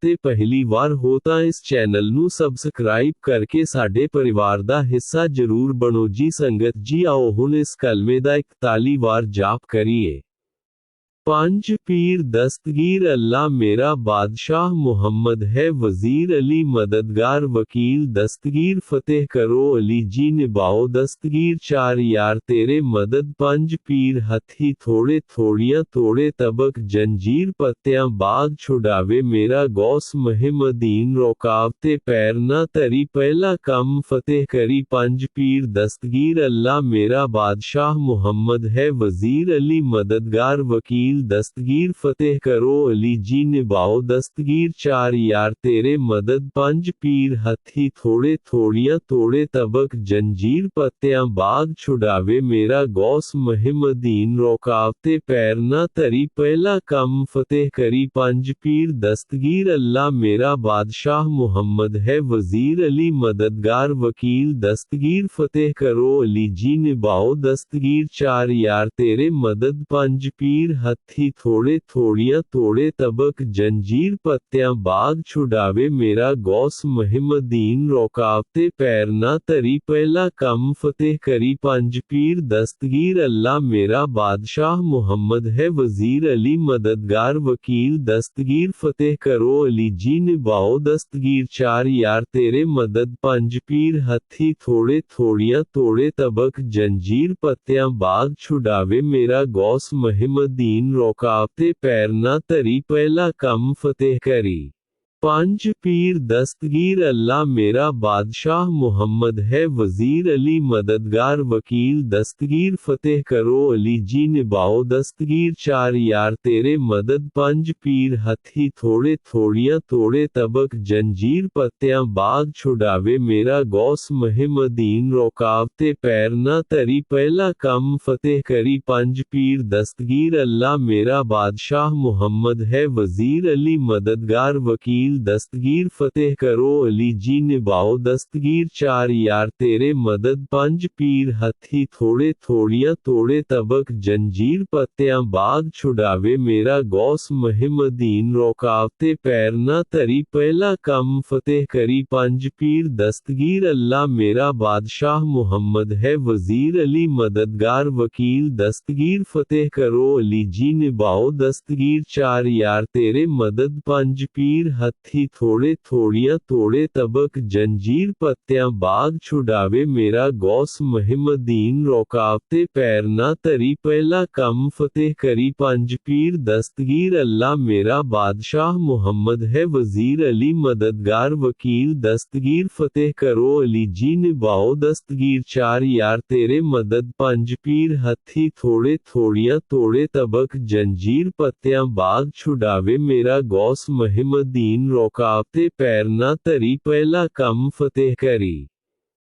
ਤੇ ਪਹਿਲੀ ਵਾਰ ਹੋ ਤਾਂ ਇਸ ਚੈਨਲ ਨੂੰ ਸਬਸਕ੍ਰਾਈਬ ਕਰਕੇ ਸਾਡੇ ਪਰਿਵਾਰ ਦਾ ਹਿੱਸਾ ਜ਼ਰੂਰ ਬਣੋ ਜੀ ਸੰਗਤ ਜੀ ਆਓ ਹੁਣ ਇਸ ਕਲਮੇ ਦਾ 41 ਵਾਰ ਜਾਪ ਕਰੀਏ پانچ پیر دستگیر اللہ میرا بادشاہ محمد ہے، وزیر علی، مددگار، وکیل، دستگیر، فتح کرو علی جی نباؤ دستگیر، چار یار، تیرے مدد، پنج پیر، ہتھی، تھوڑے تھوڑیاں، توڑے تبک، جنجیر، پتیاں، باغ چھڑاوے میرا گوس محمدین روکاوتے پیرنا تری، پہلا کم، فتح کری، پنج پیر، دستگیر، اللہ میرا بادشاہ محمد ہے، وزیر علی، مددگار، وکیل جلیل دستگیر فتح کرو، علی جی نباؤ دستگیر، چار یار تیرے مدد، پنج پیر ہتھی تھوڑے، تھوڑیاں توڑے، تبک جنجیر، پتیاں باغ چھڑاوے، میرا گوس محمدین روکاوتے پیرنا تری، پہلا کم فتح کری، پنج پیر دستگیر، اللہ میرا بادشاہ محمد ہے، وزیر علی مددگار، وکیل دستگیر، فتح کرو، علی جی نباؤ دستگیر، چار یار تیرے مدد، پنج پیر ہتھی ہتھی تھوڑے تھوڑیاں توڑے تبک جنجیر پتیاں باغ چھڑاوے میرا گوس محمدین روکاوتے پیرنا تری پہلا کم فتح کری پنج پیر دستگیر اللہ میرا بادشاہ محمد ہے وزیر علی مددگار وکیل دستگیر فتح کرو علی جی نباؤ دستگیر چار یار تیرے مدد پنج پیر ہتھی تھوڑے تھوڑیاں توڑے تبک جنجیر پتیاں باغ چھڑاوے میرا گوس محمدین روکاوتے پیرنا تری پہلا کم فتح کری پانچ پیر دستگیر اللہ میرا بادشاہ محمد ہے۔ وزیر علی، مددگار وکیل، دستگیر فتح کرو علی جی نباؤ دستگیر۔ چار یار، تیرے مدد۔ پانچ پیر، ہتھی تھوڑے، تھوڑیاں توڑے۔ تبک جنجیر، پتیاں باغ چھڑاوے میرا گوس محمدین روکاوتے پیرنا تری، پہلا کم فتح کری۔ پانچ پیر، دستگیر اللہ میرا بادشاہ محمد ہے۔ وزیر علی، مددگار وکیل جمیل دستگیر فتح کرو، علی جی نباؤ دستگیر، چار یار تیرے مدد، پنج پیر ہتھی، تھوڑے تھوڑیاں، توڑے تبک، جنجیر پتیاں، باغ چھڑاوے، میرا گوس محمدین روکاوتے پیرنا تری، پہلا کم فتح کری، پنج پیر دستگیر، اللہ میرا بادشاہ محمد ہے، وزیر علی مددگار، وکیل دستگیر، فتح کرو، علی جی نباؤ دستگیر، چار یار تیرے مدد، پنج پیر ہتھی ہتھی تھوڑے تھوڑیاں تھوڑے طبق جنجیر پتیاں باغ چھڑاوے میرا گوس محمدین روکاوتے پیرنا تری پہلا کم فتح کری پانج پیر دستگیر اللہ میرا بادشاہ محمد ہے وزیر علی مددگار وکیل دستگیر فتح کرو علی جی نباؤ دستگیر چار یار تیرے مدد پانج پیر ہتھی تھوڑے تھوڑیاں تھوڑے طبق جنجیر پتیاں باغ چھڑاوے میرا گوس محمدین روکاوتے پیرنا تری پہلا کم فتح کری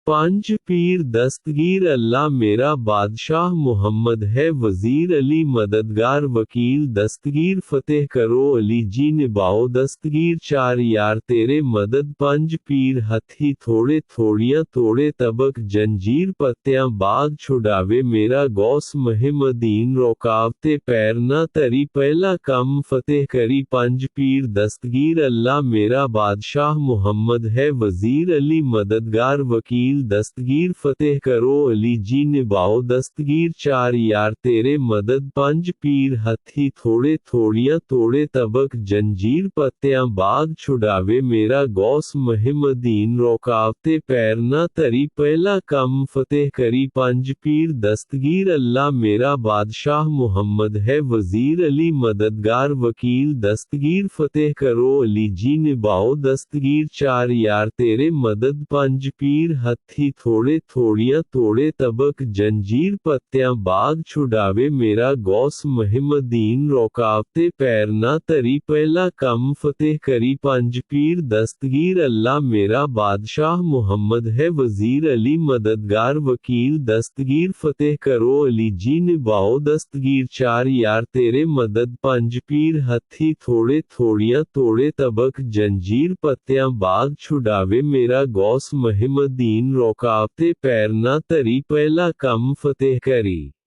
پانچ پیر دستگیر اللہ میرا بادشاہ محمد ہے، وزیر علی، مددگار وکیل، دستگیر فتح کرو علی جی نباؤ دستگیر، چار یار تیرے مدد پانچ پیر ہتھی تھوڑے، تھوڑیاں تھوڑے تبک جنجیر، پتیاں باغ چھڑاوے میرا گوس محمدین روکاوتے پیرنا تری، پہلا کم فتح کری پانچ پیر دستگیر اللہ میرا بادشاہ محمد ہے، وزیر علی، مددگار وکیل دل دستگیر فتح کرو، علی جی نباؤ دستگیر، چار یار تیرے مدد، پنج پیر ہتھی، تھوڑے تھوڑیاں، توڑے تبک، جنجیر پتیاں باغ چھڑاوے، میرا گوس محمدین روکاوتے پیرنا تری، پہلا کم فتح کری، پنج پیر دستگیر، اللہ میرا بادشاہ محمد ہے، وزیر علی مددگار، وکیل دستگیر، فتح کرو، علی جی نباؤ دستگیر، چار یار تیرے مدد، پنج پیر ہتھی تھی تھوڑے تھوڑیاں تھوڑے طبق جنجیر پتیاں باغ چھڑاوے میرا گوس محمدین روکاوتے پیرنا تری پہلا کم فتح کری پنج پیر دستگیر اللہ میرا بادشاہ محمد ہے وزیر علی مددگار وکیل دستگیر فتح کرو علی جی نباؤ دستگیر چار یار تیرے مدد پنج پیر ہتھی تھوڑے تھوڑیاں تھوڑے طبق جنجیر پتیاں باغ چھڑاوے میرا گوس محمدین کم رکاوٹیں پیرنا تری پہلا کم فتح کری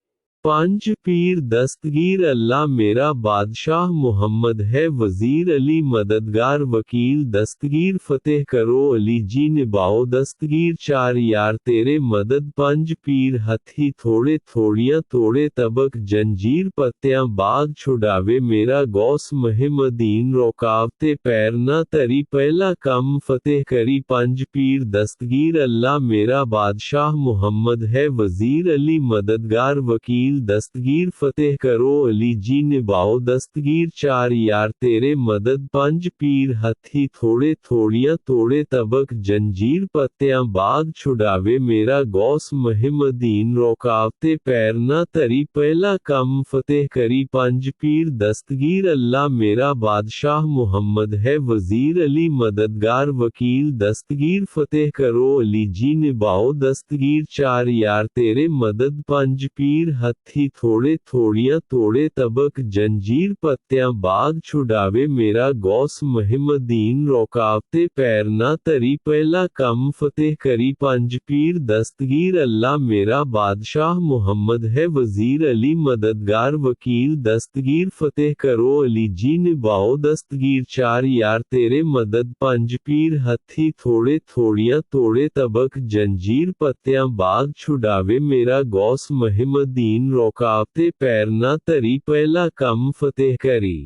پانچ پیر دستگیر اللہ میرا بادشاہ محمد ہے۔ وزیر علی، مددگار وکیل، دستگیر فتح کرو علی جی نباؤ دستگیر۔ چار یار، تیرے مدد۔ پنج پیر، ہتھی تھوڑے، تھوڑیاں توڑے۔ تبک جنجیر، پتیاں باغ چھڑاوے میرا گوس محمدین روکاوتے پیرنا تری، پہلا کم فتح کری۔ پنج پیر، دستگیر اللہ میرا بادشاہ محمد ہے۔ وزیر علی، مددگار وکیل جمیل دستگیر فتح کرو، علی جی نباؤ دستگیر چار یار، تیرے مدد، پنج پیر، ہتھی تھوڑے، تھوڑیاں، تھوڑے تبک جنجیر، پتیاں، باغ چھڑاوے میرا گوس محمدین روکاوتے پیرنا تری، پہلا کم، فتح کری، پنج پیر، دستگیر، اللہ میرا بادشاہ محمد ہے، وزیر، علی مددگار، وکیل، دستگیر، فتح کرو، علی جی نباؤ دستگیر چار یار، تیرے مدد، پنج پیر، ہتھی تھی تھوڑے تھوڑیاں توڑے طبق جنجیر پتیاں باغ چھڑاوے میرا گوس محمدین روکاوتے پیرنا تری پہلا کم فتح کری پانچ پیر دستگیر اللہ میرا بادشاہ محمد ہے وزیر علی مددگار وکیل دستگیر فتح کرو علی جی نباؤ دستگیر چار یار تیرے مدد پانچ پیر ہتھی تھوڑے تھوڑیاں توڑے طبق جنجیر پتیاں باغ چھڑاوے میرا گوس محمدین روکاوتے پیرنا تری پہلا کم فتح کری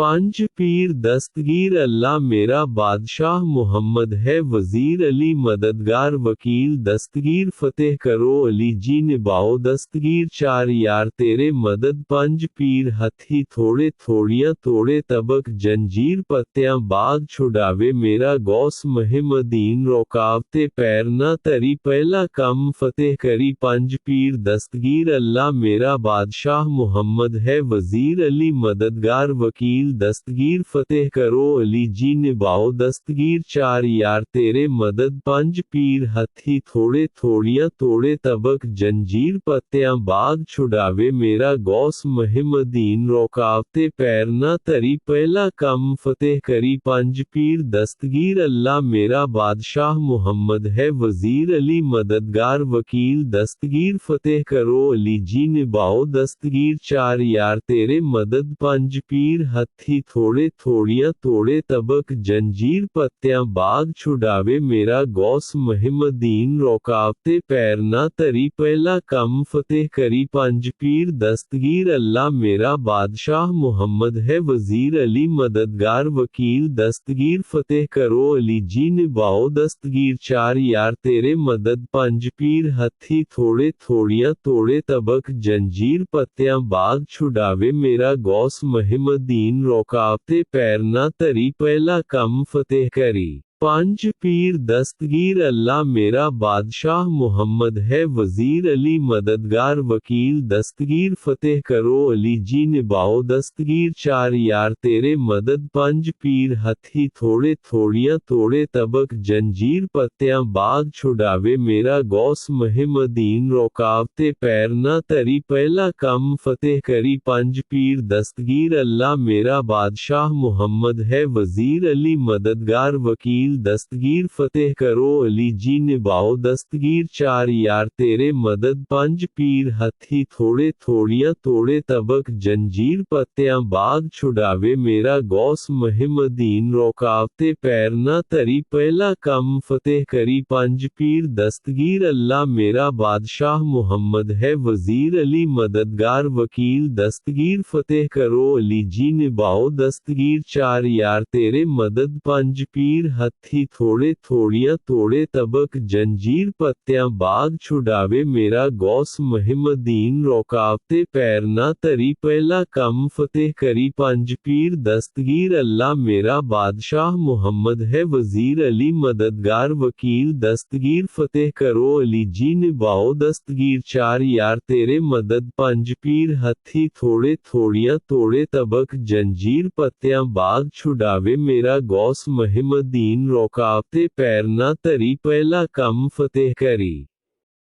پانچ پیر دستگیر اللہ میرا بادشاہ محمد ہے، وزیر علی، مددگار وکیل، دستگیر فتح کرو علی جی نباؤ دستگیر، چار یار تیرے مدد پانچ پیر ہتھی تھوڑے، تھوڑیاں توڑے طبق جنجیر، پتیاں باغ چھڑاوے میرا گوس محمدین روکاوتے پیر نہ تری، پہلا کم فتح کری پانچ پیر دستگیر اللہ میرا بادشاہ محمد ہے، وزیر علی، مددگار وکیل دل دستگیر فتح کرو، علی جی نباؤ دستگیر چار یار، تیرے مدد۔ پنج پیر ہتھی، تھوڑے تھوڑیاں، توڑے تبک۔ جنجیر پتیاں باغ چھڑاوے میرا گوس محمدین روکاوتے پیرنا تری۔ پہلا کم فتح کری۔ پنج پیر، دستگیر۔ اللہ میرا بادشاہ محمد ہے۔ وزیر علی، مددگار، وکیل۔ دستگیر فتح کرو۔ علی جی نباؤ دستگیر چار یار، تیرے مدد۔ پنج پیر ہتھی تھی، تھوڑے، تھوڑیاں توڑے طبق جنجیر پتیاں باغ چھڑاوے میرا گوس محمدین روکاوتے پیرنا تری، پہلا کم فتح کری پنج پیر دستگیر اللہ میرا بادشاہ محمد ہے وزیر علی مددگار وکیل دستگیر فتح کرو علی جی نباؤ دستگیر چار یار تیرے مدد پنج پیر ہتھی، تھوڑے، تھوڑیاں توڑے طبق جنجیر پتیاں باغ چھڑاوے میرا گوس محمدین تم رکاوتے پیرنا تری پہلا کم فتح کری پانچ پیر دستگیر اللہ میرا بادشاہ محمد ہے۔ وزیر علی، مددگار وکیل، دستگیر فتح کرو علی جی نباؤ دستگیر۔ چار یار، تیرے مدد۔ پانچ پیر، ہتھی تھوڑے، تھوڑیاں توڑے۔ تبک جنجیر، پتیاں باغ چھڑاوے میرا گوس محمدین روکاوتے پیرنا تری، پہلا کم فتح کری۔ پنج پیر، دستگیر اللہ میرا بادشاہ محمد ہے۔ وزیر علی، مددگار وکیل جلیل دستگیر فتح کرو، علی جی نباؤ دستگیر چار یار، تیرے مدد، پنج پیر، ہتھی تھوڑے، تھوڑیاں توڑے تبک جنجیر، پتیاں، باغ چھڑاوے، میرا گوس محمدین روکاوتے پیرنا تری، پہلا کم فتح کری، پنج پیر، دستگیر، اللہ میرا بادشاہ محمد ہے، وزیر علی مددگار، وکیل، دستگیر فتح کرو، علی جی نباؤ دستگیر چار یار، تیرے مدد، پنج پیر، ہتھی تھی تھوڑے تھوڑیاں تھوڑے طبق جنجیر پتیاں باغ چھڑاوے میرا گوس محمدین روکاوتے پیرنا تری پہلا کم فتح کری پانج پیر دستگیر اللہ میرا بادشاہ محمد ہے وزیر علی مددگار وکیل دستگیر فتح کرو علی جی نباؤ دستگیر چار یار تیرے مدد پانج پیر ہتھی تھوڑے تھوڑیاں تھوڑے طبق جنجیر پتیاں باغ چھڑاوے میرا گوس محمدین رکاوتے پیرنا تری پہلا کم فتح کری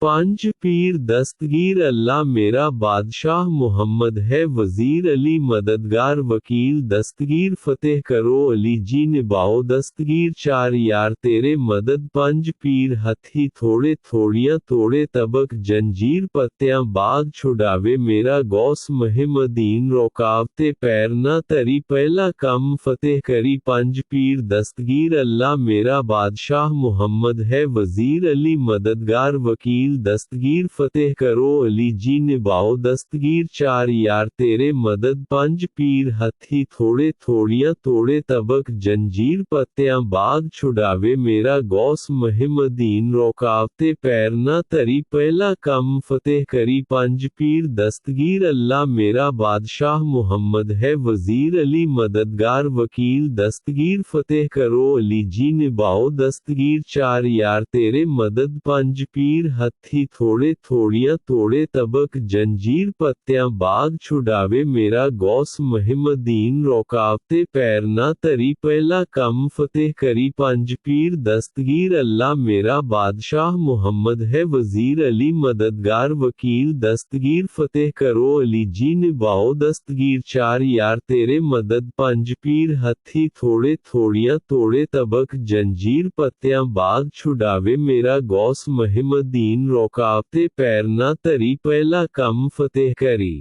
پانچ پیر دستگیر اللہ میرا بادشاہ محمد ہے۔ وزیر علی، مددگار وکیل، دستگیر فتح کرو علی جی نباؤ دستگیر۔ چار یار، تیرے مدد۔ پنج پیر، ہتھی تھوڑے، تھوڑیاں توڑے۔ تبک جنجیر، پتیاں باغ چھڑاوے میرا گوس محمدین روکاوتے پیرنا تری، پہلا کم فتح کری۔ پنج پیر، دستگیر اللہ میرا بادشاہ محمد ہے۔ وزیر علی، مددگار وکیل جمیل دستگیر فتح کرو، علی جی نباؤ دستگیر چار یار، تیرے مدد، پنج پیر، ہتھی تھوڑے، تھوڑیاں، تھوڑے تبک جنجیر، پتیاں، باغ چھڑاوے، میرا گوس محمدین روکاوتے پیرنا تری، پہلا کم فتح کری، پنج پیر، دستگیر، اللہ میرا بادشاہ محمد ہے، وزیر، علی مددگار، وکیل، دستگیر فتح کرو، علی جی نباؤ دستگیر چار یار، تیرے مدد، پنج پیر، ہتھی ہتھی تھوڑے تھوڑیاں توڑے طبق جنجیر پتیاں باغ چھڑاوے میرا گوس محمدین روکاوتے پیرنا تری پہلا کم فتح کری پانچ پیر دستگیر اللہ میرا بادشاہ محمد ہے وزیر علی مددگار وکیل دستگیر فتح کرو علی جی نباؤ دستگیر چار یار تیرے مدد پانچ پیر ہتھی تھوڑے تھوڑیاں توڑے طبق جنجیر پتیاں باغ چھڑاوے میرا گوس محمدین رکاوتے پیرنا تری پہلا کم فتح کری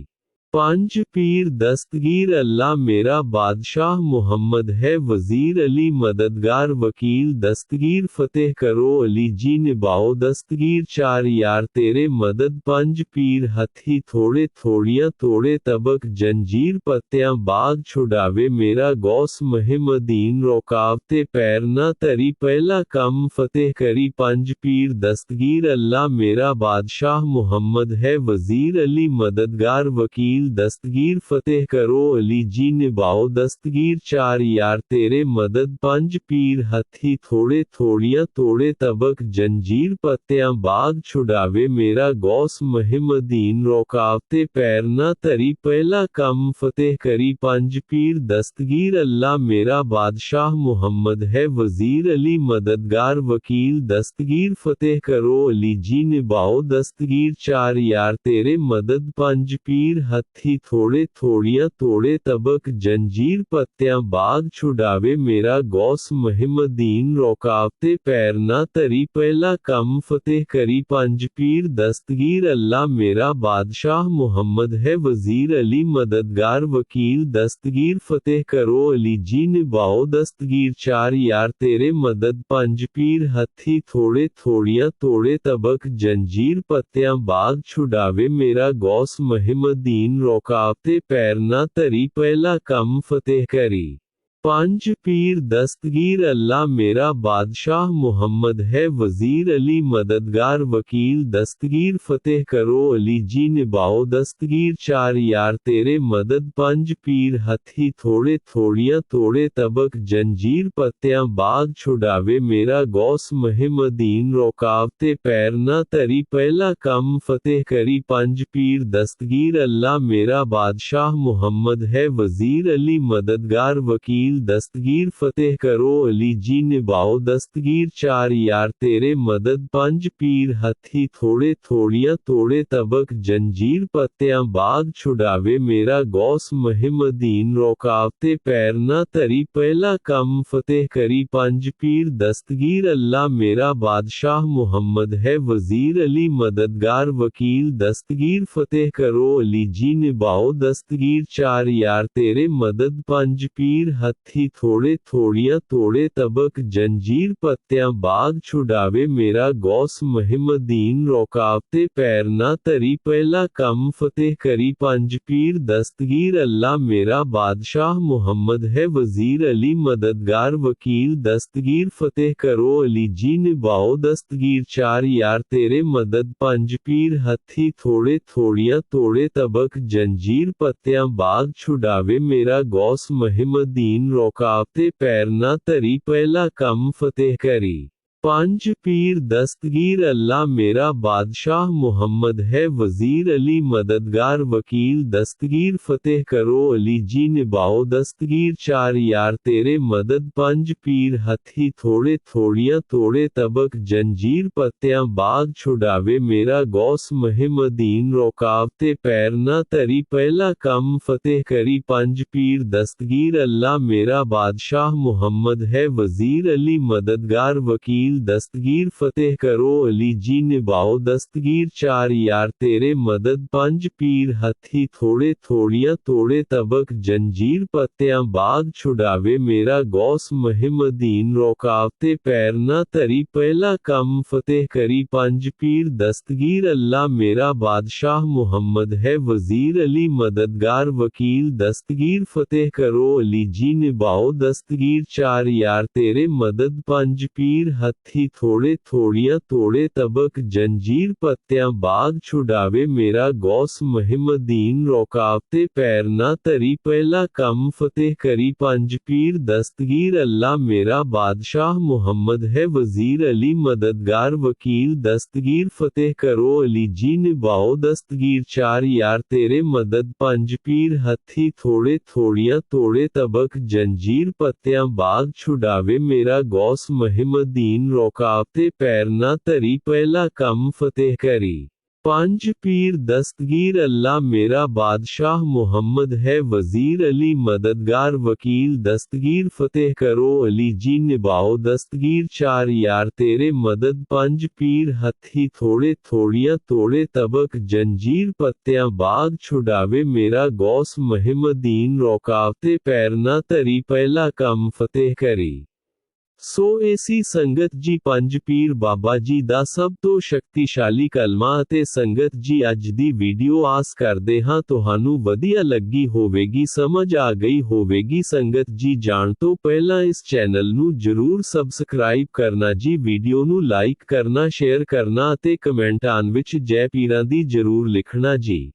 پانچ پیر دستگیر اللہ میرا بادشاہ محمد ہے، وزیر علی، مددگار وکیل، دستگیر فتح کرو علی جی نباؤ دستگیر، چار یار تیرے مدد، پنج پیر ہتھی تھوڑے، تھوڑیاں توڑے، تبک جنجیر، پتیاں باغ چھڑاوے میرا گوس محمدین روکاوتے پیرنا تری، پہلا کم فتح کری، پنج پیر دستگیر اللہ میرا بادشاہ محمد ہے، وزیر علی، مددگار وکیل جمیل دستگیر فتح کرو، علی جی نے دستگیر چار یار، تیرے مدد پنج پیر، ہتھی تھوڑے تھوڑیاں، توڑے طبق، جنجیر پتیاں، باغ چھڑاوے میرا گوس محمدین روکاوتے پیرنا تری، پہلا کم فتح کری، پنج پیر، دستگیر اللہ، میرا بادشاہ محمد ہے، وزیر علی، مددگار وکیل، دستگیر فتح کرو، علی جی نے دستگیر چار یار، تیرے مدد پنج پیر، ہتھی ہتھی تھوڑے تھوڑیاں توڑے طبق جنجیر پتیاں باغ چھڑاوے میرا گوس محمدین روکاوتے پیرنا تری پہلا کم فتح کری پانچ پیر دستگیر اللہ میرا بادشاہ محمد ہے وزیر علی مددگار وکیل دستگیر فتح کرو علی جی نباؤ دستگیر چار یار تیرے مدد پانچ پیر ہتھی تھوڑے تھوڑیاں توڑے طبق جنجیر پتیاں باغ چھڑاوے میرا گوس محمدین روکاوتے پیرنا تری پہلا کم فتح کری پانچ پیر دستگیر اللہ میرا بادشاہ محمد ہے، وزیر علی، مددگار وکیل، دستگیر فتح کرو علی جی نباؤ دستگیر، چار یار تیرے مدد پانچ پیر ہتھی تھوڑے، تھوڑیاں توڑے طبق جنجیر، پتیاں باغ چھڑاوے میرا گوس محمدین روکاوتے پیر نہ تری، پہلا کم فتح کری، پنج پیر دستگیر اللہ میرا بادشاہ محمد ہے، وزیر علی، مددگار وکیل دستگیر فتح کرو، علی جی نباؤ دستگیر چار یار، تیرے مدد۔ پنج پیر ہتھی، تھوڑے تھوڑیاں، توڑے تبک۔ جنجیر پتیاں باغ چھڑاوے میرا گوس محمدین روکاوتے پیرنا تری۔ پہلا کم فتح کری۔ پنج پیر، دستگیر۔ اللہ میرا بادشاہ محمد ہے۔ وزیر علی، مددگار وکیل۔ دستگیر فتح کرو۔ علی جی نباؤ دستگیر چار یار، تیرے مدد۔ پنج پیر ہتھی ہتھی تھوڑے تھوڑیاں توڑے تبک جنجیر پتیاں باغ چھڑاوے میرا گوس محمدین روکاوتے پیرنا تری پہلا کم فتح کری پنج پیر دستگیر اللہ میرا بادشاہ محمد ہے وزیر علی مددگار وکیل دستگیر فتح کرو علی جی نباؤ دستگیر چار یار تیرے مدد پنج پیر ہتھی تھوڑے تھوڑیاں توڑے تبک جنجیر پتیاں باغ چھڑاوے میرا گوس محمدین روکاوتے پیرنا تری پہلا کم فتح کری پانچ پیر دستگیر اللہ میرا بادشاہ محمد ہے، وزیر علی، مددگار وکیل، دستگیر فتح کرو علی جی نباؤ دستگیر، چار یار تیرے مدد پانچ پیر ہتھی تھوڑے، تھوڑیاں توڑے طبق جنجیر، پتیاں باغ چھڑاوے میرا گوس محمدین روکاوتے پیر نہ تری، پہلا کم فتح کری، پنج پیر دستگیر اللہ میرا بادشاہ محمد ہے، وزیر علی، مددگار وکیل دستگیر فتح کرو، علی جی نباؤ دستگیر چار یار، تیرے مدد پنج پیر، ہتھی تھوڑے تھوڑیاں، توڑے تبک جنجیر پتیاں، باغ چھڑاوے، میرا گوس محمدین روکاوتے پیرنا تری، پہلا کم فتح کری، پنج پیر، دستگیر اللہ، میرا بادشاہ محمد ہے، وزیر علی، مددگار وکیل، دستگیر فتح کرو، علی جی نباؤ دستگیر چار یار، تیرے مدد پنج پیر، ہتھی ہتھی تھوڑے تھوڑیاں توڑے تبک جنجیر پتیاں باغ چھڑاوے میرا گوس محمدین روکاوتے پیرنا تری پہلا کم فتح کری پنج پیر دستگیر اللہ میرا بادشاہ محمد ہے وزیر علی مددگار وکیل دستگیر فتح کرو علی جی نباؤ دستگیر چار یار تیرے مدد پنج پیر ہتھی تھوڑے تھوڑیاں توڑے تبک جنجیر پتیاں باغ چھڑاوے میرا گوس محمدین رکاوتے پیرنا تری پہلا کم فتح کری پانچ پیر دستگیر اللہ میرا بادشاہ محمد ہے وزیر علی مددگار وکیل دستگیر فتح کرو علی جی نباؤ دستگیر چار یار تیرے مدد پانچ پیر ہتھی تھوڑے تھوڑیاں توڑے طبق جنجیر پتیاں باغ چھڑاوے میرا گوس مہمدین روکاوتے پیرنا تری پہلا کم فتح کری ਸੋ ਏਸੀ ਸੰਗਤ ਜੀ ਪੰਜ ਪੀਰ ਬਾਬਾ ਜੀ ਦਾ ਸਭ ਤੋਂ ਸ਼ਕਤੀਸ਼ਾਲੀ ਕਲਮਾ ਅਤੇ ਸੰਗਤ ਜੀ ਅੱਜ ਦੀ ਵੀਡੀਓ ਆਸ ਕਰਦੇ ਹਾਂ, ਤੁਹਾਨੂੰ ਵਧੀਆ ਲੱਗੀ ਹੋਵੇਗੀ, ਸਮਝ ਆ ਗਈ ਹੋਵੇਗੀ। ਸੰਗਤ ਜੀ ਜਾਣ ਤੋਂ ਪਹਿਲਾਂ ਇਸ ਚੈਨਲ ਨੂੰ ਜਰੂਰ ਸਬਸਕ੍ਰਾਈਬ ਕਰਨਾ ਜੀ, ਵੀਡੀਓ ਨੂੰ ਲਾਈਕ ਕਰਨਾ, ਸ਼ੇਅਰ ਕਰਨਾ ਅਤੇ ਕਮੈਂਟ ਕਮੈਂਟਾਂ ਵਿੱਚ ਜੈ ਪੀਰਾਂ ਦੀ ਜਰੂਰ ਲਿਖਣਾ ਜੀ।